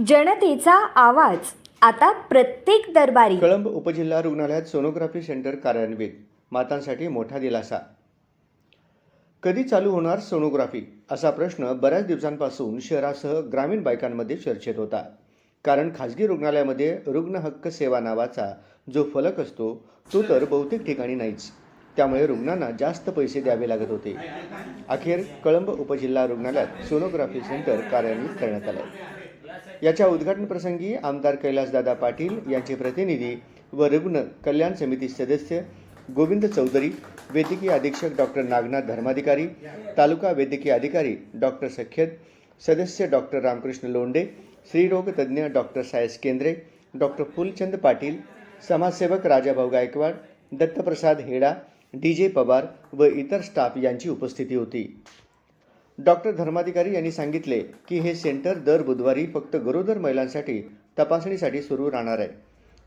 जनतेचा आवाज. आता प्रत्येक दरबारी. कळंब उपजिल्हा रुग्णालयात सोनोग्राफी सेंटर कार्यान्वित. मातांसाठी मोठा दिलासा. कधी चालू होणार सोनोग्राफी? असा प्रश्न बऱ्याच दिवसांपासून शहरासह ग्रामीण बायकांमध्ये चर्चेत होता. कारण खाजगी रुग्णालयामध्ये रुग्ण हक्क सेवा नावाचा जो फलक असतो तो तर बहुतेक ठिकाणी नाहीच. त्यामुळे रुग्णांना जास्त पैसे द्यावे लागत होते. अखेर कळंब उपजिल्हा रुग्णालयात सोनोग्राफी सेंटर कार्यान्वित करण्यात आलं याच्या उद्घाटन प्रसंगी आमदार कैलासदादा पाटील यांचे प्रतिनिधी व रुग्ण कल्याण समिती सदस्य गोविंद चौधरी वैद्यकीय अधीक्षक डॉक्टर नागनाथ धर्माधिकारी तालुका वैद्यकीय अधिकारी डॉक्टर सख्यत सदस्य डॉक्टर रामकृष्ण लोंडे स्त्रीरोग तज्ज्ञ डॉक्टर सायस केंद्रे डॉक्टर फुलचंद पाटील समाजसेवक राजाभाऊ गायकवाड दत्तप्रसाद हेडा डी जे पवार व इतर स्टाफ यांची उपस्थिती होती. डॉक्टर धर्माधिकारी यांनी सांगितले की हे सेंटर दर बुधवारी फक्त गरोदर महिलांसाठी तपासणीसाठी सुरू राहणार आहे.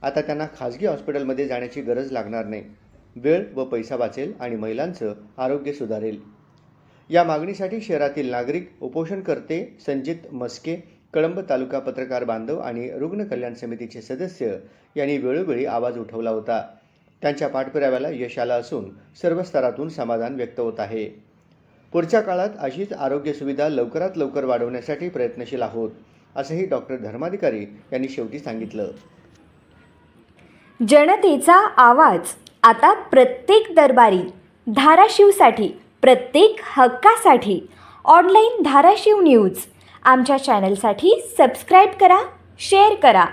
आता त्यांना खाजगी हॉस्पिटलमध्ये जाण्याची गरज लागणार नाही. वेळ व पैसा वाचेल आणि महिलांचं आरोग्य सुधारेल. या मागणीसाठी शहरातील नागरिक उपोषणकर्ते संजित मस्के कळंब तालुका पत्रकार बांधव आणि रुग्ण कल्याण समितीचे सदस्य यांनी वेळोवेळी आवाज उठवला होता. त्यांच्या पाठपुराव्याला यश आलं असून सर्व स्तरातून समाधान व्यक्त होत आहे. पुढच्या काळात अशीच आरोग्य सुविधा लवकरात लवकर वाढवण्यासाठी प्रयत्नशील आहोत असंही डॉक्टर धर्माधिकारी यांनी शेवटी सांगितलं. जनतेचा आवाज आता प्रत्येक दरबारी धाराशिवसाठी प्रत्येक हक्कासाठी. Online Dharashiv news. आमच्या चॅनलसाठी सबस्क्राईब करा शेअर करा.